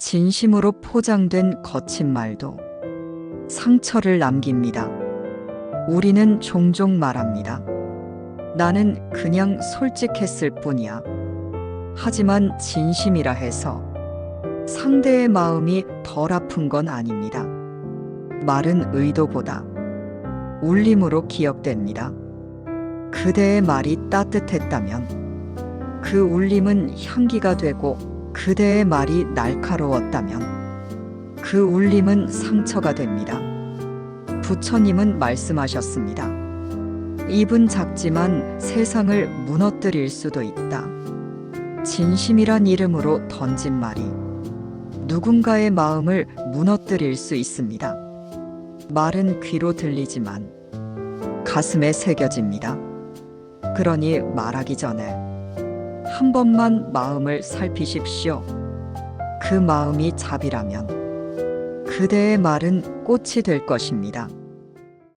진심으로 포장된 거친 말도 상처를 남깁니다. 우리는 종종 말합니다. 나는 그냥 솔직했을 뿐이야. 하지만 진심이라 해서 상대의 마음이 덜 아픈 건 아닙니다. 말은 의도보다 울림으로 기억됩니다. 그대의 말이 따뜻했다면 그 울림은 향기가 되고 그대의 말이 날카로웠다면 그 울림은 상처가 됩니다. 부처님은 말씀하셨습니다. 입은 작지만 세상을 무너뜨릴 수도 있다. 진심이란 이름으로 던진 말이 누군가의 마음을 무너뜨릴 수 있습니다. 말은 귀로 들리지만 가슴에 새겨집니다. 그러니 말하기 전에 한 번만 마음을 살피십시오. 그 마음이 잡이라면 그대의 말은 꽃이 될 것입니다.